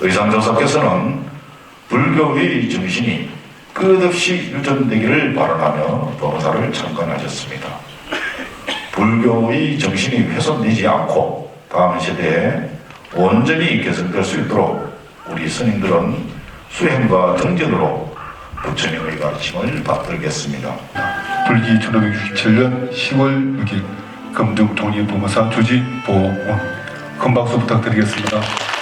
지상조사께서는 불교의 정신이 끝없이 유전되기를 바라며 법사를 참관하셨습니다. 불교의 정신이 훼손되지 않고 다음 세대에 온전히 개선될 수 있도록 우리 스님들은 수행과 정진으로 부처님의 가르침을 받들겠습니다. 불기 1567년 10월 6일 금등 독립부모사 주지 보온 큰 박수 부탁드리겠습니다.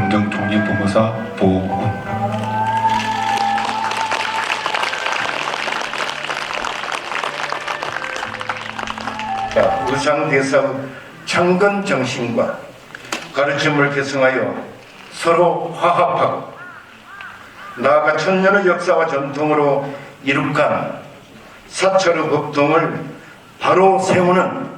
금등 독립부모사 보온 자, 의상대사의 창건 정신과 가르침을 계승하여 서로 화합하고 나아가 천년의 역사와 전통으로 이룩한 사철의 법동을 바로 세우는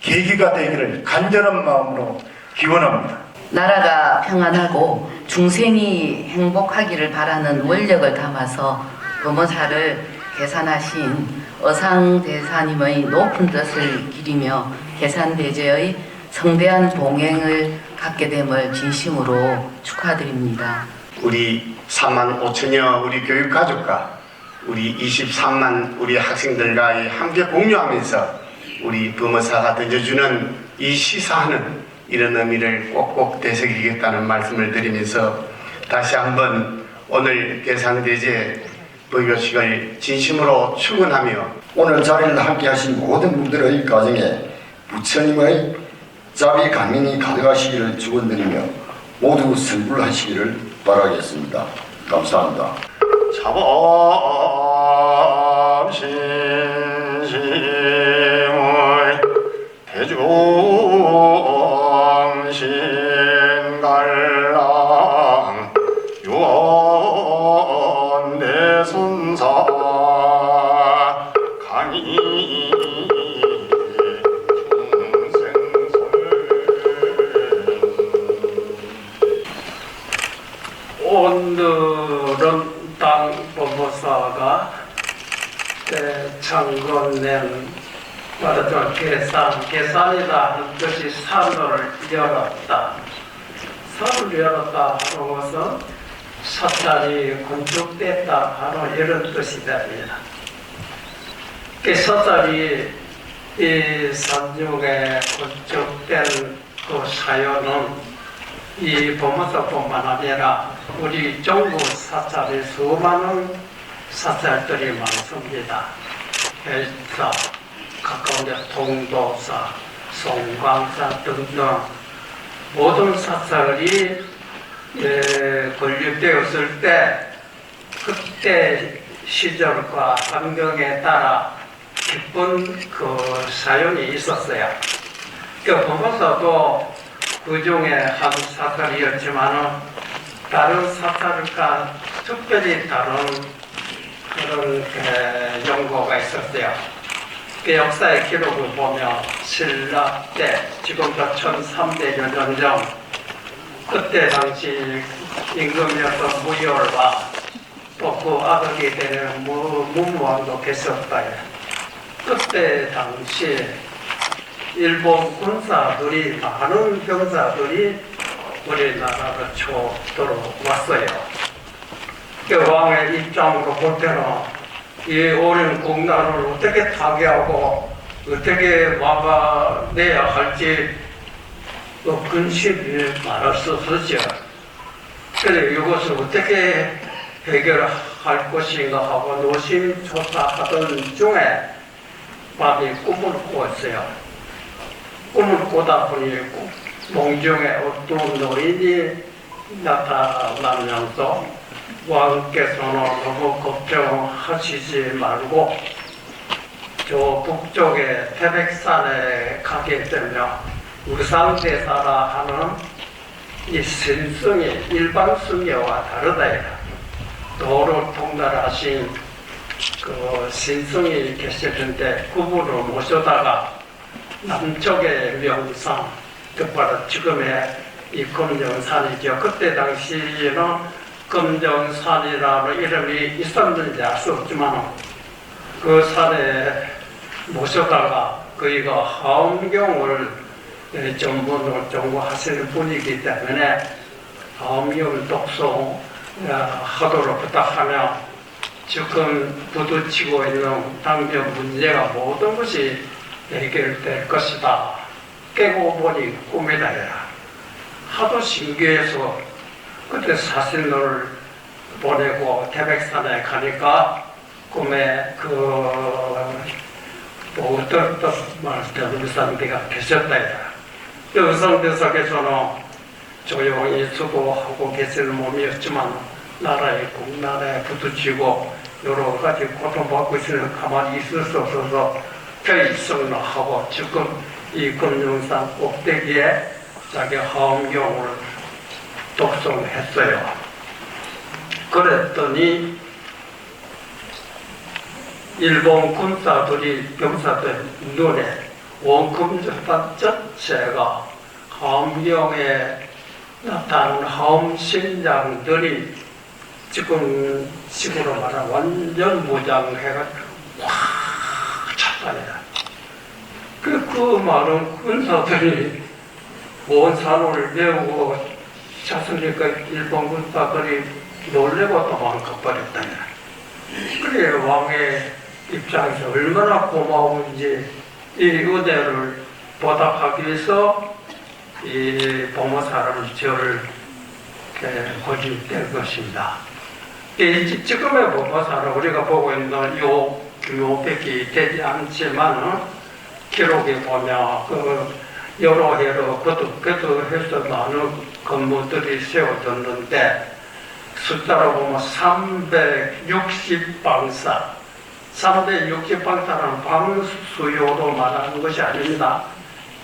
계기가 되기를 간절한 마음으로 기원합니다. 나라가 평안하고 중생이 행복하기를 바라는 원력을 담아서 범어사를 계산하신 어상대사님의 높은 뜻을 기리며 계산대제의 성대한 봉행을 갖게 됨을 진심으로 축하드립니다. 우리 3만 5천여 우리 교육 가족과 우리 23만 우리 학생들과 이 함께 공유하면서 우리 범어사가 던져주는 이 시사하는 이런 의미를 꼭꼭 되새기겠다는 말씀을 드리면서 다시 한번 오늘 계산대제 법요식을 진심으로 축원하며 오늘 자리를 함께 하신 모든 분들의 가정에 부처님의 자비 감민이 가득하시기를 축원드리며 모두 성불하시기를 바라겠습니다. 감사합니다. 자범 신심의 대중 오늘은 땅 법무사가 창건낸 말하자면 계산, 계산이다 하는 뜻이 산을 열었다. 산을 열었다 하는 것은 사찰이 건축됐다 하는 이런 뜻이 됩니다. 그 사찰이 이 산중에 건축된 그 사연은 이 법무사뿐만 아니라 우리 전국 사찰에 수많은 사찰들이 많습니다. 해사, 가까운 데 동도사, 송광사 등등 모든 사찰이 예, 건립되었을 때 그때 시절과 환경에 따라 기쁜 그 사연이 있었어요. 그 법무사도 그 중에 한 사찰이었지만은 다른 사찰과 특별히 다른 그런 그 연고가 있었어요. 그 역사의 기록을 보면 신라 때 지금부터 1300여 년 전 그때 당시 임금이었던 무열과 또그 아들이 되는 무, 문무왕도 계셨어요. 그때 당시 일본 군사들이 많은 병사들이 우리나라로 초 들어왔어요. 그 왕의 입장으로 볼 때는 이 오랜 공나라를 어떻게 타개하고 어떻게 막아내야 할지 그 근심이 많았었죠. 그래 이것을 어떻게 해결할 것인가 하고 노심초사하던 중에 밤에 꿈을 꾸었어요. 꿈을 꾸다 보니 梦중에 어떤 노인이 나타나면서 왕께서는 너무 걱정하시지 말고 저 북쪽에 태백산에 가게 되면 우상대사라 하는 이 신성이 일반 승려와 다르다. 도를 통달하신 그 신성이 계시는데 그분을 모셔다가 남쪽의 명상, 뜻바로 지금의 이 금정산이죠. 그때 당시에는 금정산이라는 이름이 있었는지 알 수 없지만 그 산에 모셔다가 그이가 하엄경을 예, 전문을 전공하시는 분이기 때문에 다음용 독송 어, 하도록 부탁하며 지금 부딪히고 있는 당면 문제가 모든 것이 해결될 것이다. 깨고 보니 꿈이다. 하도 신기해서 그때 사진을 보내고 태백산에 가니까 꿈에 그, 뭐, 어떤 말씀, 의상대가 계셨다. 그 의상대석에서는 조용히 수고하고 계시는 몸이었지만, 나라에, 국나라에 부딪히고, 여러 가지 고통받고 있으면 가만히 있을 수 없어서 결성하고 지금 이 금융산 꼭대기에 자기 화엄경을 독송했어요. 그랬더니 일본 군사들이 병사들 눈에 원금전단 전체가 함경에 나타난 함신장들이 지금 식으로 말하면 완전 무장해가지고 확 찼다니다. 그, 그 많은 군사들이 온 산을 메우고 찼으니까 일본 군사들이 놀래고 도망가버렸다. 그래 왕의 입장에서 얼마나 고마운지 이 은혜를 보답하기 위해서 이 보모사를 저를 고집된 것입니다. 이 지- 지금의 보모사를 우리가 보고 있는 요 묘백이 되지 않지만 기록에 보면 그 여러 해로 거듭거듭해서 많은 건물들이 세워졌는데 숫자로 보면 360방사 360방사는 방수요로 말하는 것이 아닙니다.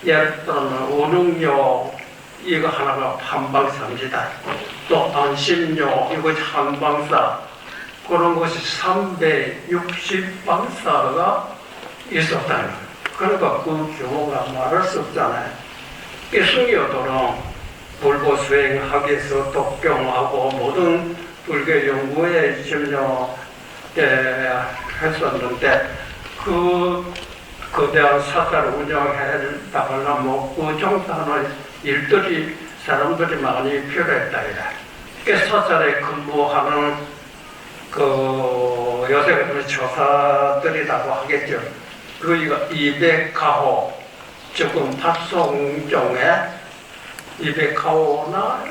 예를 들면 운응요 이거 하나가 한방사입니다. 또 안심요 이것이 한방사 그런 것이 360방사가 있었다는 거예요. 그러니까 그 규모가 말할 수 없잖아요. 이 승려들은 불보 수행하기 위해서 독경하고 모든 불교 연구에 심려 했었는데 그 거대한 사찰을 운영해 나가려면 그 종사하는 일들이 사람들이 많이 필요했다 이래. 그 사찰에 근무하는 그 요새 같은 조사들이라고 하겠죠. 그이가 200가호 조금 박송종에 200가호나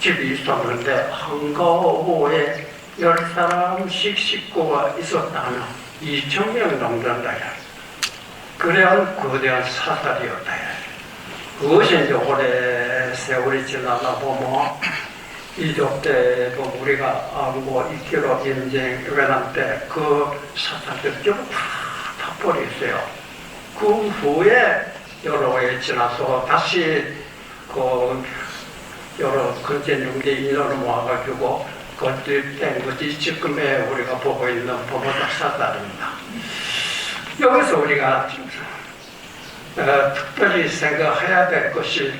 집이 있었는데 한 가호에 열 사람씩 식구가 있었다면 2천 명 넘는다. 그래야 거대한 사살이었다. 그것이 이제 오래 세월이 지나다 보면 이족 때도 우리가 알고 있기로 인생 외난 때그 사살들 전부 다 버렸어요. 그 후에 여러 해 지나서 다시 그 여러 근전 용대 인원을 모아가지고 건립된 것이 지금의 우리가 보고 있는 보모사 사살입니다. 여기서 우리가 어, 특별히 생각해야 될 것이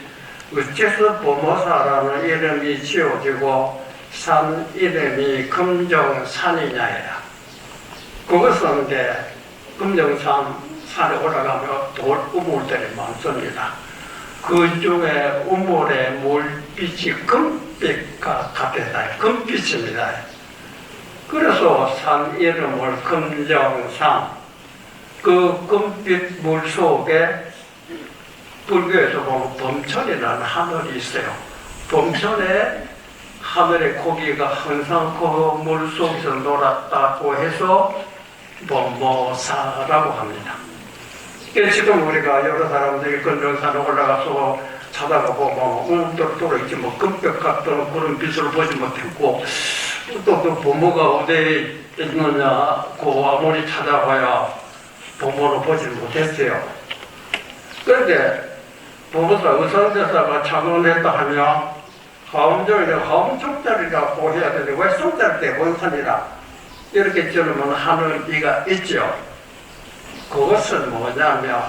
어째서 보모사라는 이름이 지어지고 산 이름이 금정산이냐예요. 그것은 이제 금정산 산에 올라가면 돌 우물들이 많습니다. 그 중에 우물의 물빛이 금빛과 같다. 금빛입니다. 그래서 산 이름을 금정산, 그 금빛 물 속에 불교에서 보면 범천이라는 하늘이 있어요. 범천에 하늘의 고기가 항상 그 물 속에서 놀았다고 해서 범모사라고 합니다. 그 지금 우리가 여러 사람들이 건정산에 올라가서 찾아가 보면 울돌돌 있지 뭐 금벽 같은 그런 빛을 보지 못했고 또그 부모가 어디에 있느냐 그 아무리 찾아봐야 부모를 보지 못했어요. 그런데 부모사 의상대사가 착언했다 하면 하음절이 하음족자리라고 해야 되는데 왜 송자리 때 원산이라 이렇게 저으면 하는 이가 있죠. 그것은 뭐냐면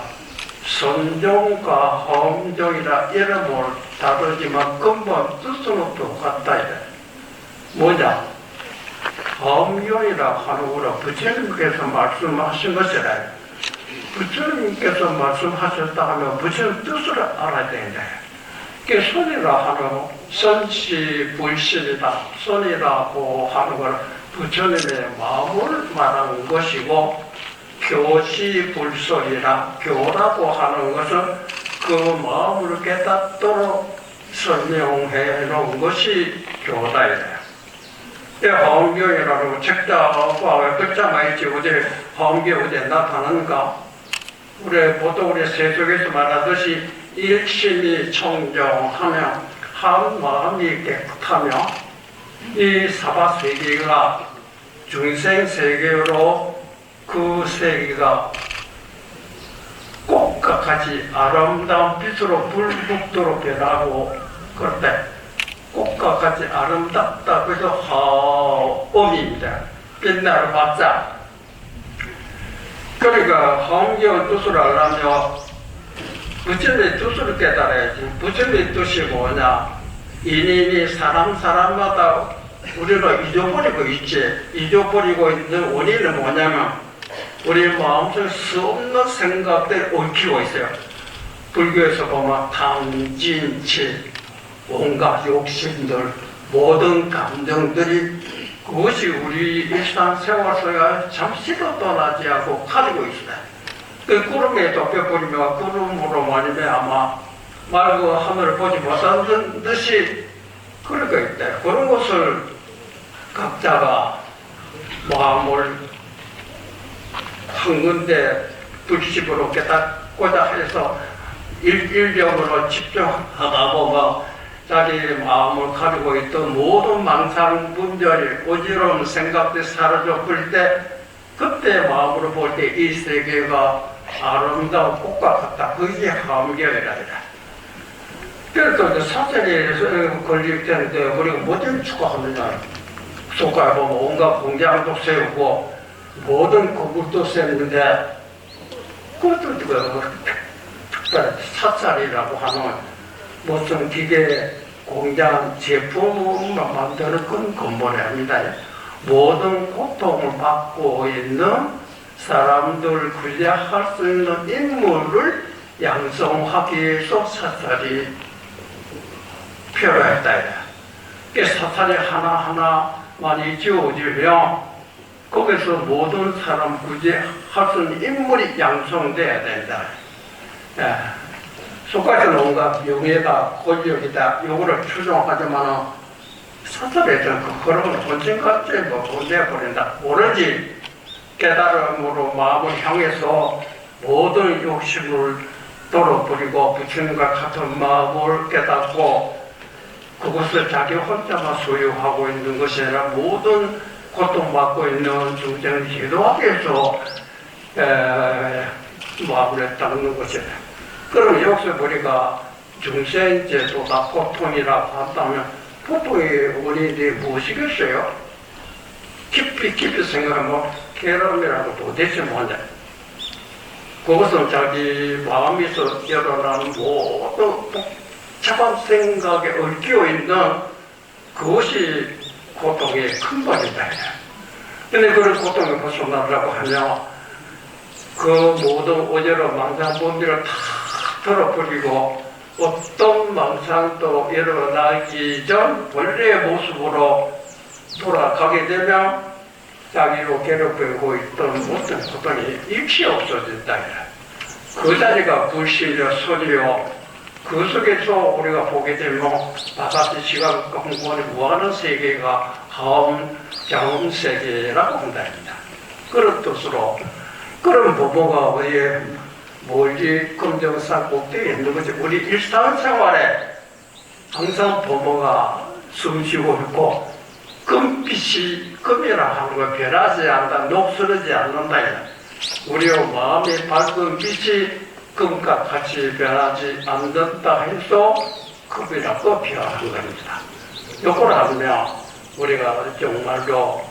선종과 허음종이라 이름을 다르지만 근본 뜻은 똑같다 이래. 뭐냐? 허음종이라 하는 거라 부처님께서 말씀하신 것이라. 부처님께서 말씀하셨다 하면 부처님 뜻을 알아야 되는데 그 선이라 하는 선시 불신이다 선이라고 하는 것은 부처님의 마음을 말하는 것이고 교시 불설이라 교라고 하는 것은 그 마음을 깨닫도록 설명해 놓은 것이 교다 이래요. 이 화엄경이라고 책자와 글자가 있지 어제 화엄경 어제 나타나는가 우리 보통 우리 세속에서 말하듯이 일심이 청정하며 한 마음이 깨끗하며 이 사바 세계가 중생 세계로 그 세계가 꽃과 같이 아름다운 빛으로 불붙도록 변하고 그럴 때 꽃과 같이 아름답다. 그래서 하엄입니다. 빛나는 맞자. 그러니까 하엄경 뜻을 알려면 부처님의 뜻을 깨달아야지. 부처님의 뜻이 뭐냐 인인이 사람 사람마다 우리가 잊어버리고 있지. 잊어버리고 있는 원인은 뭐냐면 우리 마음속에 수 없는 생각들 얽히고 있어요. 불교에서 보면 탐진치 온갖 욕심들 모든 감정들이 그것이 우리 일상생활 속에 잠시도 떠나지 않고 가지고 있어요 그 구름에 덮여버리면 구름으로 말미암아 맑고 하늘을 보지 못하는 듯이 그런 거 있다. 그런 것을 각자가 마음을 한 군데 불식으로 깨닫고자 해서 일, 일념으로 집중하다 보면 자기 마음을 가지고 있던 모든 망상, 분별이 어지러운 생각들이 버릴 때 그때 마음으로 볼 때 이 세계가 아름다운 꽃과 같다. 그게 함경이라. 그래서 이제 사전에 걸릴 때인데 우리가 뭐를 추구하느냐. 속가에 보면 온갖 공장도 세우고 모든 건물도 세우는데 그것도 그 특별히 사찰이라고 하는 무슨 기계 공장 제품만 만드는 그런 건물이 아니다. 모든 고통을 받고 있는 사람들 구제할 수 있는 인물을 양성하기 위해서 사찰이 필요했다. 그 사찰이 하나하나만이 지어지면 거기서 모든 사람 구제할 수 있는 인물이 양성돼야 된다. 예. 속까지는 온갖 명예다, 권력이다, 요거를 추종하지만은 사설에서는 그 그런 본질같이 뭐 보내버린다. 오로지 깨달음으로 마음을 향해서 모든 욕심을 떨어버리고 부처님과 같은 마음을 깨닫고 그것을 자기 혼자만 소유하고 있는 것이 아니라 모든 고통받고 있는 중생을 기도하기 위해서 에, 마음을 닦는 것이다. 그럼 여기서 우리가 중생제도다 고통이라고 한다면 고통의 원인이 무엇이겠어요? 깊이 깊이 생각하면 괴로움이라고 도대체 뭔데? 그것은 자기 마음에서 일어나는 모든 복잡한 생각에 얽혀 있는 그것이 고통의 근본이다. 근데 그런 고통을 벗어나려고 하면 그 모든 오제로 망상범비를 다 털어버리고 어떤 망상도 일어나기 전 본래의 모습으로 돌아가게 되면 자기로 괴롭히고 있던 모든 고통이 일시 없어진다. 그 자리가 불신이요, 소리요, 그 속에서 우리가 보게 되면 바깥의 시각 공부하는 무한한 세계가 하음, 자음 세계라고 한다입니다. 그런 뜻으로 그런 부모가 어디에 멀리 검정산 꼭대기에 있는 거지. 우리 일상생활에 항상 부모가 숨쉬고 있고 금빛이 금이라 하는 거 변하지 않는다, 녹슬어지 않는다. 우리의 마음의 밝은 빛이 금과 같이 변하지 않는다 해서 금이라고 표현한 겁니다. 요걸 하면 우리가 정말로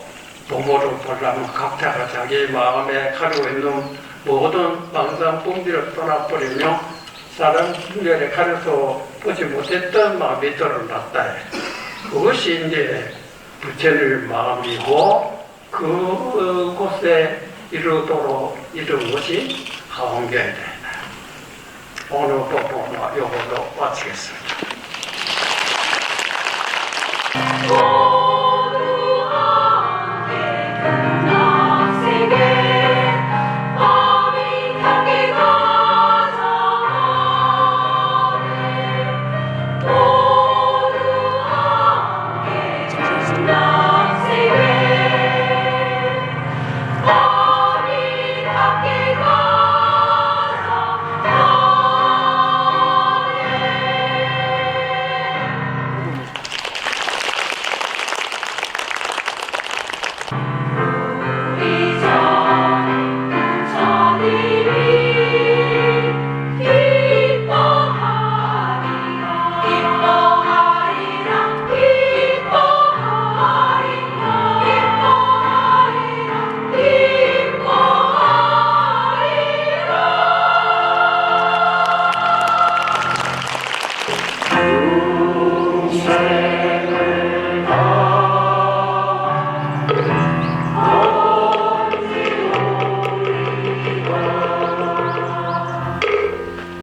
부모를 보려면 각자가 자기 마음에 가지고 있는 모든 망상뿐기를 떠나버리며 사람 분별에 가려서 보지 못했던 마음이 드러났다. 그것이 이제 부처의 마음이고 그곳에 이르도록 이룬 것이 하원계인데 오늘 또 뭐, 이걸로 마치겠습니다.